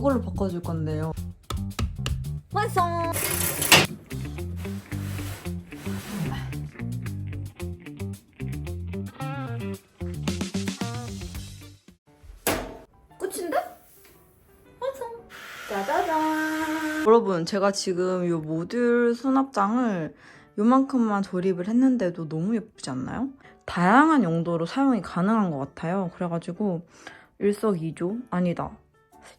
이걸로 바꿔줄 건데요. 완성! 끝인데? 완성! 짜자잔! 여러분, 제가 지금 이 모듈 수납장을 요만큼만 조립을 했는데도 너무 예쁘지 않나요? 다양한 용도로 사용이 가능한 것 같아요. 그래가지고 일석이조? 아니다.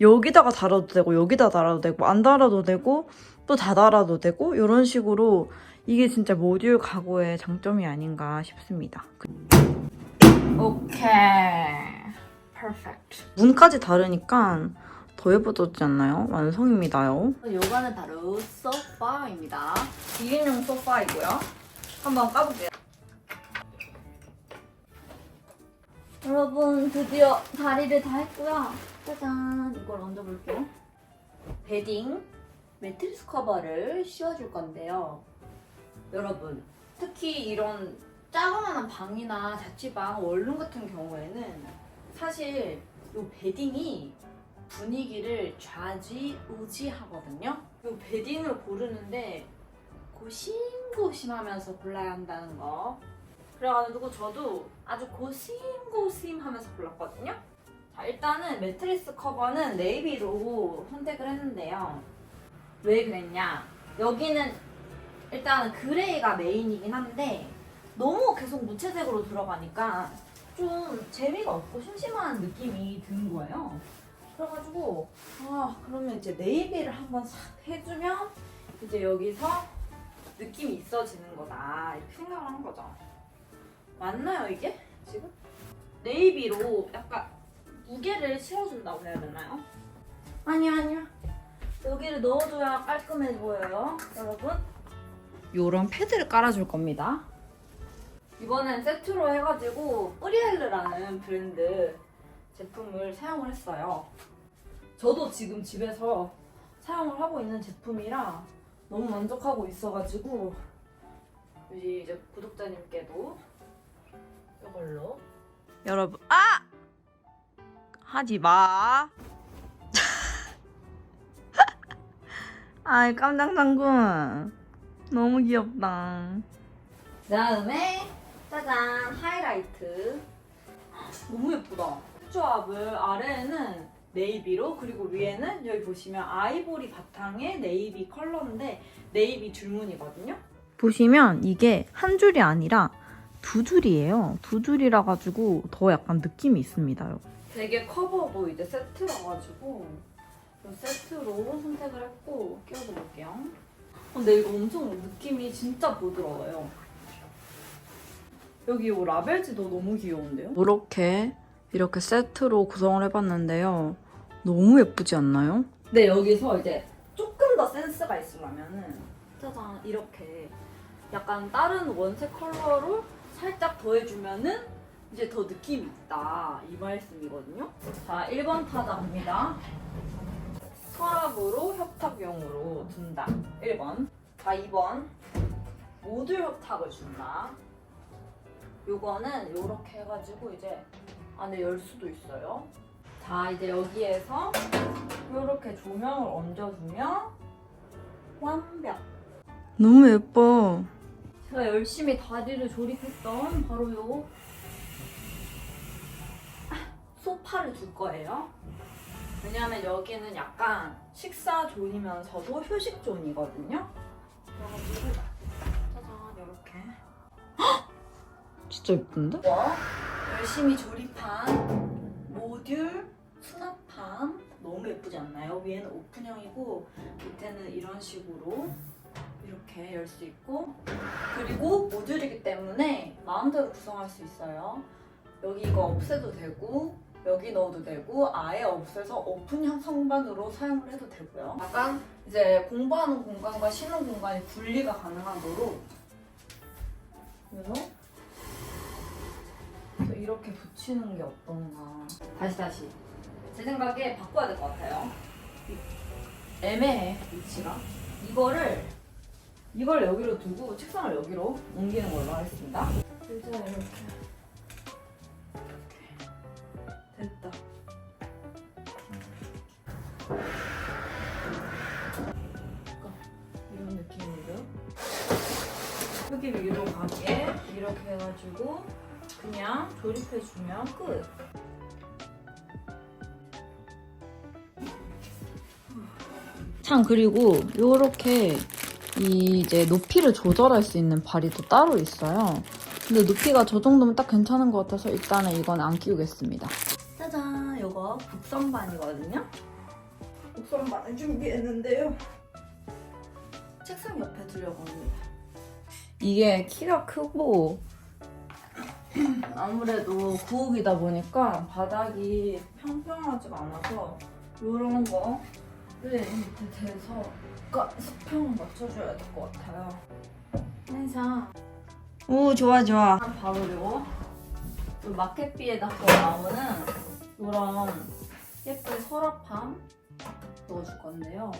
여기다가 달아도 되고 여기다 달아도 되고 안 달아도 되고 또 다 달아도 되고 이런 식으로 이게 진짜 모듈 가구의 장점이 아닌가 싶습니다. 오케이. 퍼펙트. 문까지 다르니까 더 예뻐졌지 않나요? 완성입니다요. 요거는 바로 소파입니다. 2인용 소파이고요. 한번 까볼게요. 여러분 드디어 다리를 다 했고요. 짜잔 이걸 얹어볼게요. 베딩 매트리스 커버를 씌워줄 건데요. 여러분 특히 이런 작은 방이나 자취방 원룸 같은 경우에는 사실 이 베딩이 분위기를 좌지우지하거든요. 이 베딩을 고르는데 고심고심하면서 골라야 한다는 거. 그래가지고 저도 아주 고심고심하면서 골랐거든요. 자 일단은 매트리스 커버는 네이비로 선택을 했는데요. 왜 그랬냐? 여기는 일단은 그레이가 메인이긴 한데 너무 계속 무채색으로 들어가니까 좀 재미가 없고 심심한 느낌이 드는 거예요. 그래가지고 아 그러면 이제 네이비를 한번 싹 해주면 이제 여기서 느낌이 있어지는 거다 이렇게 생각을 한 거죠. 맞나요 이게 지금? 네이비로 약간 무게를 실어준다고 해야 되나요? 아니요 아니요 여기를 넣어줘야 깔끔해 보여요 여러분. 요런 패드를 깔아줄 겁니다. 이번엔 세트로 해가지고 뿌리엘르라는 브랜드 제품을 사용을 했어요. 저도 지금 집에서 사용을 하고 있는 제품이라 너무 만족하고 있어가지고 우리 이제 구독자님께도 이걸로 여러분, 아! 하지 마. 아이, 깜짝 장군. 너무 귀엽다. 그다음에 짜잔 하이라이트 너무 예쁘다. 조합을 아래에는 네이비로 그리고 위에는 여기 보시면 아이보리 바탕의 네이비 컬러인데 네이비 줄무늬거든요. 보시면 이게 한 줄이 아니라 두 줄이에요. 두 줄이라 가지고 더 약간 느낌이 있습니다. 되게 커버도 이제 세트라 가지고 이 세트로 선택을 했고 끼워줘 볼게요. 근데 이거 엄청 느낌이 진짜 부드러워요. 여기 이 라벨지도 너무 귀여운데요? 이렇게 이렇게 세트로 구성을 해봤는데요. 너무 예쁘지 않나요? 근데 여기서 이제 조금 더 센스가 있으려면은 짜잔 이렇게 약간 다른 원색 컬러로 살짝 더해주면은 이제 더 느낌이 있다 이 말씀이거든요. 자 1번 타자 갑니다. 서랍으로 협탁용으로 둔다. 1번. 자 2번 모듈 협탁을 준다. 요거는 요렇게 해가지고 이제 안에 열 수도 있어요. 자 이제 여기에서 이렇게 조명을 얹어주면 완벽. 너무 예뻐. 제가 열심히 다리를 조립했던 바로 요 아, 소파를 둘 거예요. 왜냐하면 여기는 약간 식사 존이면서도 휴식 존이거든요. 그래가지고 짜잔 이렇게 진짜 예쁜데? 뭐 열심히 조립한 모듈 수납함 너무 예쁘지 않나요? 위에는 오픈형이고 밑에는 이런 식으로 이렇게 열 수 있고 그리고 모듈이기 때문에 마음대로 구성할 수 있어요. 여기 이거 없애도 되고 여기 넣어도 되고 아예 없애서 오픈형 성반으로 사용을 해도 되고요. 약간 이제 공부하는 공간과 쉬는 공간이 분리가 가능하도록 그래서 이렇게 붙이는 게 어떤가. 다시 다시. 제 생각에 바꿔야 될 것 같아요. 애매해 위치가. 이거를 이걸 여기로 두고 책상을 여기로 옮기는 걸로 하겠습니다. 의자 이렇게. 이렇게. 됐다. 이런 느낌으로 여기 위로 가게 이렇게 해가지고 그냥 조립해주면 끝. 참 그리고 요렇게 이 이제 높이를 조절할 수 있는 발이 또 따로 있어요. 근데 높이가 저 정도면 딱 괜찮은 것 같아서 일단은 이건 안 끼우겠습니다. 짜잔, 요거 국선반이거든요. 국선반을 준비했는데요. 책상 옆에 두려고 합니다. 이게 키가 크고 아무래도 구옥이다 보니까 바닥이 평평하지가 않아서 이런 거를 밑에 대서 약간 수평을 맞춰줘야 될 것 같아요. 항상 오 좋아 좋아. 바로 그리고 이 마켓비에다가 나오는 이런 예쁜 서랍함 넣어줄 건데요.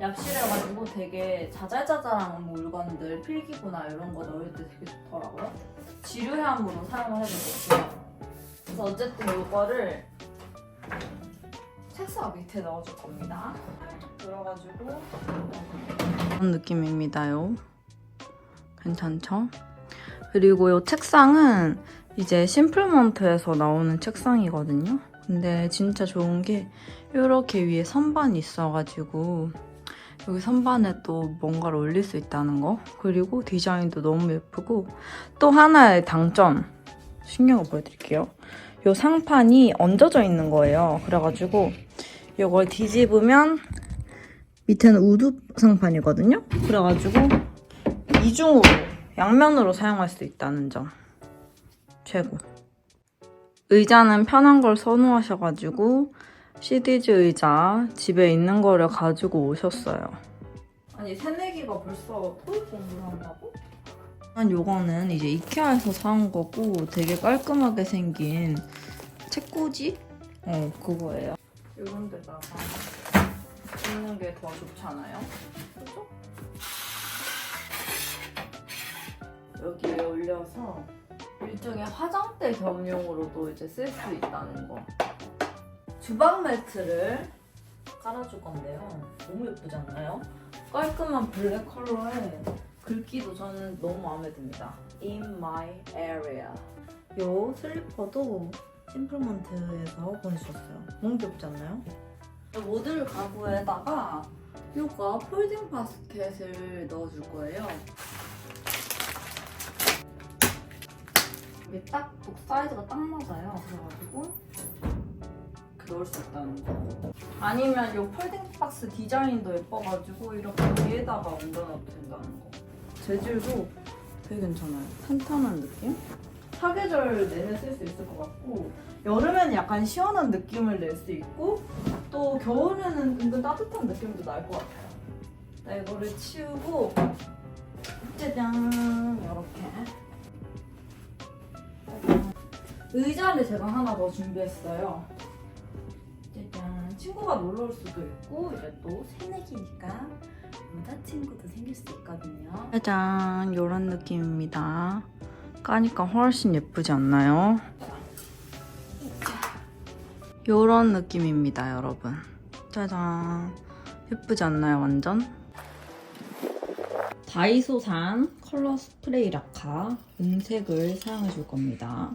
얍실해가지고 되게 자잘자잘한 물건들, 필기구나 이런 거 넣을 때 되게 좋더라고요. 지류함으로 사용을 해도 좋고요. 그래서 어쨌든 이거를 책상 밑에 넣어줄 겁니다. 들어가지고 그런 느낌입니다요. 괜찮죠? 그리고 이 책상은 이제 심플먼트에서 나오는 책상이거든요. 근데 진짜 좋은 게 이렇게 위에 선반이 있어가지고 여기 선반에 또 뭔가를 올릴 수 있다는 거. 그리고 디자인도 너무 예쁘고 또 하나의 장점 신경을 보여드릴게요. 이 상판이 얹어져 있는 거예요. 그래가지고 이걸 뒤집으면 밑에는 우드 상판이거든요. 그래가지고 이중으로 양면으로 사용할 수 있다는 점 최고. 의자는 편한 걸 선호하셔가지고 시디즈 의자 집에 있는 거를 가지고 오셨어요. 아니 새내기가 벌써 토익 공부를 한다고? 한 요거는 이제 이케아에서 사온 거고 되게 깔끔하게 생긴 책꽂이? 어 그거예요. 이런 데다가 있는 게 더 좋잖아요. 그죠? 여기에 올려서 일종의 화장대 겸용으로도 이제 쓸 수 있다는 거. 주방 매트를 깔아줄 건데요. 너무 예쁘지 않나요? 깔끔한 블랙 컬러에 글귀도 저는 너무 마음에 듭니다. In my area. 요 슬리퍼도 심플먼트에서 보내주셨어요. 너무 귀엽지 않나요? 모듈 가구에다가 요가 폴딩 바스켓을 넣어줄 거예요. 이게 딱복 사이즈가 딱 맞아요. 그래가지고 넣을 수 있다는 거. 아니면 요 폴딩 박스 디자인도 예뻐가지고 이렇게 위에다가 얹어놔도 된다는 거. 재질도 되게 괜찮아요. 탄탄한 느낌? 사계절 내내 쓸 수 있을 것 같고 여름에는 약간 시원한 느낌을 낼 수 있고 또 겨울에는 은근 따뜻한 느낌도 날 것 같아요. 나 이거를 치우고 짜잔 이렇게. 의자를 제가 하나 더 준비했어요. 친구가 놀러 올 수도 있고 이제 또 새내기니까 여자친구도 생길 수 있거든요. 짜잔 요런 느낌입니다. 까니까 훨씬 예쁘지 않나요? 요런 느낌입니다 여러분. 짜잔 예쁘지 않나요 완전? 다이소산 컬러 스프레이 라카 은색을 사용해 줄 겁니다.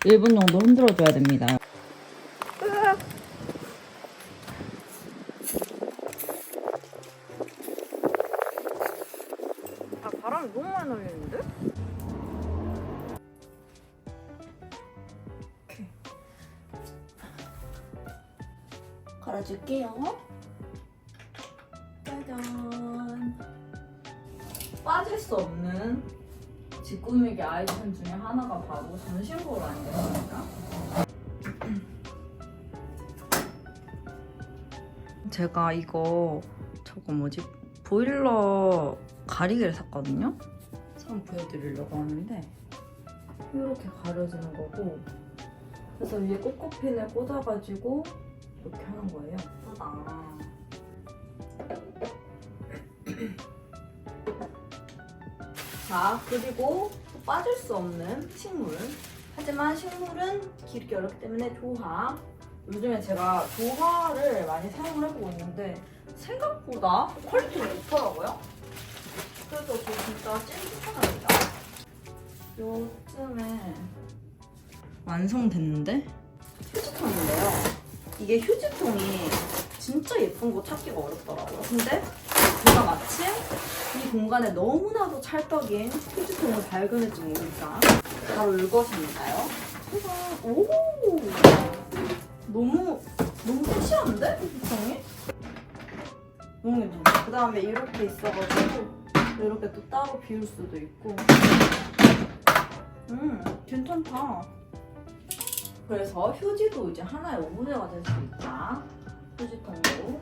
1분 정도 흔들어 줘야 됩니다. 아, 바람이 너무 많이 날리는데? 갈아줄게요. 짜잔. 빠질 수 없는 집 꾸미기 아이템 중에 하나가 바로 전신거울 아니겠습니까? 제가 이거 저거 뭐지 보일러 가리개를 샀거든요. 한번 보여드리려고 하는데 이렇게 가려지는 거고 그래서 위에 꼬꼬핀을 꽂아가지고 이렇게 하는 거예요. 예쁘다. 자, 그리고 또 빠질 수 없는 식물. 하지만 식물은 기르기 어렵기 때문에 조화. 요즘에 제가 조화를 많이 사용을 해보고 있는데 생각보다 퀄리티가 좋더라고요. 그래서 저 진짜 찐 추천합니다. 요쯤에 완성됐는데? 휴지통인데요. 이게 휴지통이 진짜 예쁜 거 찾기가 어렵더라고요. 근데 제가 마침 이 공간에 너무나도 찰떡인 휴지통을 발견했지 모르니까 바로 이것입니다요. 오! 너무 너무 섹시한데? 휴지통이? 너무 괜찮아. 그 다음에 이렇게 있어가지고 이렇게 또 따로 비울 수도 있고 음 괜찮다. 그래서 휴지도 이제 하나의 오브제가 될 수 있다. 휴지통도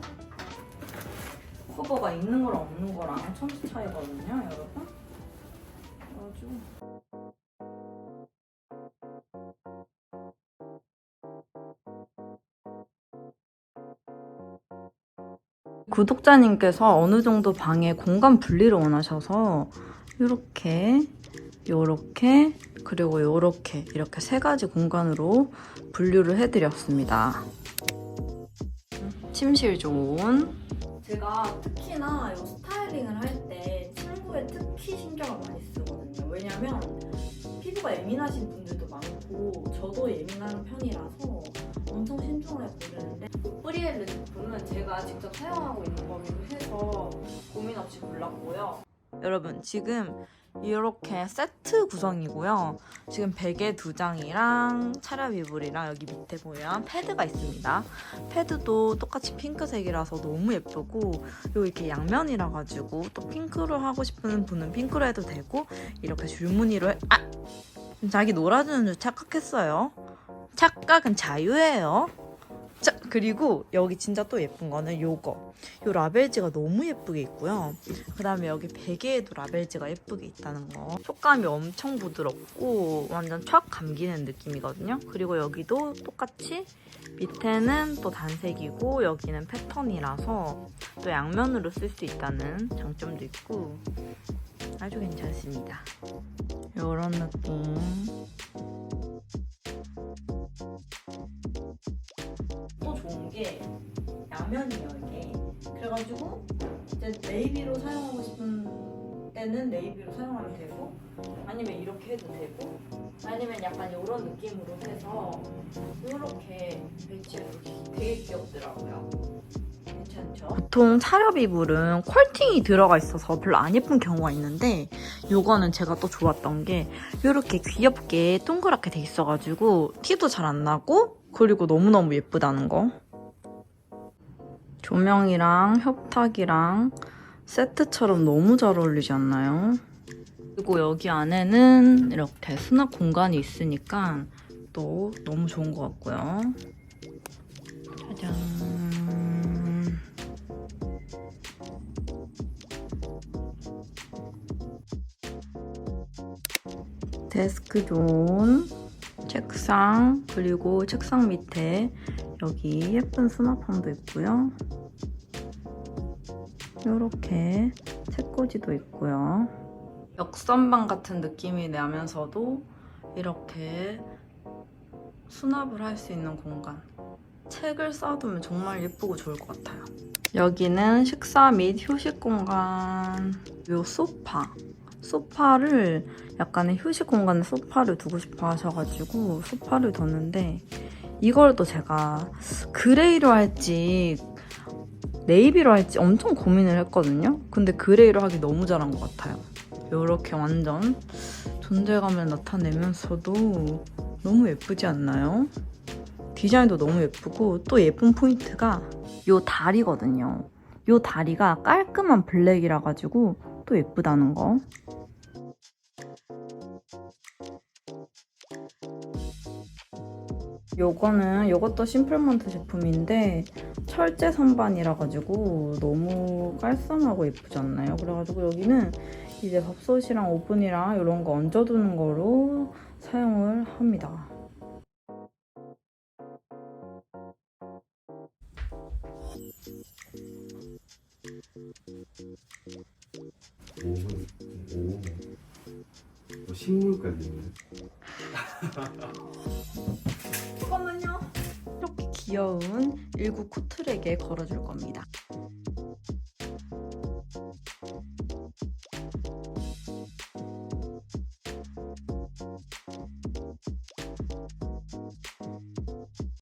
커버가 있는 거랑 없는 거랑 천지 차이거든요, 여러분. 그래 구독자님께서 어느 정도 방에 공간 분리를 원하셔서 이렇게 요렇게 그리고 요렇게 이렇게 세 가지 공간으로 분류를 해드렸습니다. 침실 존 제가 특히나 이 스타일링을 할 때 친구에 특히 신경을 많이 쓰거든요. 왜냐면 피부가 예민하신 분들도 많고 저도 예민한 편이라서 엄청 신중하게 고르는데 뿌리엘르 제품은 제가 직접 사용하고 있는 거기도 해서 고민 없이 골랐고요. 여러분 지금 이렇게 세트 구성이고요. 지금 베개 두 장이랑 차렵 이불이랑 여기 밑에 보면 패드가 있습니다. 패드도 똑같이 핑크색이라서 너무 예쁘고 요 이렇게 양면이라 가지고 또 핑크로 하고 싶은 분은 핑크로 해도 되고 이렇게 줄무늬로 해... 아! 자기 놀아주는 줄 착각했어요. 착각은 자유예요. 자 그리고 여기 진짜 또 예쁜 거는 요거 요 라벨지가 너무 예쁘게 있고요. 그 다음에 여기 베개에도 라벨지가 예쁘게 있다는 거. 촉감이 엄청 부드럽고 완전 촥 감기는 느낌이거든요. 그리고 여기도 똑같이 밑에는 또 단색이고 여기는 패턴이라서 또 양면으로 쓸 수 있다는 장점도 있고 아주 괜찮습니다. 이런 느낌. 양면이에요 이게. 그래가지고 이제 네이비로 사용하고 싶은 때는 네이비로 사용하면 되고 아니면 이렇게 해도 되고 아니면 약간 이런 느낌으로 해서 이렇게 배치해도 되게 귀엽더라고요. 괜찮죠? 보통 차렵 이불은 퀄팅이 들어가 있어서 별로 안 예쁜 경우가 있는데 이거는 제가 또 좋았던 게 이렇게 귀엽게 동그랗게 돼 있어가지고 티도 잘 안 나고 그리고 너무너무 예쁘다는 거 조명이랑 협탁이랑 세트처럼 너무 잘 어울리지 않나요? 그리고 여기 안에는 이렇게 수납 공간이 있으니까 또 너무 좋은 것 같고요 짜잔 데스크 존, 책상, 그리고 책상 밑에 여기 예쁜 수납함도 있고요. 이렇게 책꽂이도 있고요. 역선방 같은 느낌이 나면서도 이렇게 수납을 할 수 있는 공간. 책을 쌓아두면 정말 예쁘고 좋을 것 같아요. 여기는 식사 및 휴식 공간. 요 소파. 소파를 약간의 휴식 공간에 소파를 두고 싶어 하셔가지고 소파를 뒀는데 이걸 또 제가 그레이로 할지 네이비로 할지 엄청 고민을 했거든요. 근데 그레이로 하기 너무 잘한 것 같아요. 이렇게 완전 존재감을 나타내면서도 너무 예쁘지 않나요? 디자인도 너무 예쁘고 또 예쁜 포인트가 이 다리거든요. 이 다리가 깔끔한 블랙이라 가지고 또 예쁘다는 거. 요거는 요것도 심플먼트 제품인데 철제 선반이라 가지고 너무 깔쌈하고 예쁘지 않나요? 그래가지고 여기는 이제 밥솥이랑 오븐이랑 이런 거 얹어두는 거로 사용을 합니다. 오븐 오. 뭐 식물까지 있네. 잠깐만요 이렇게 귀여운 일구 코트랙에 걸어줄 겁니다.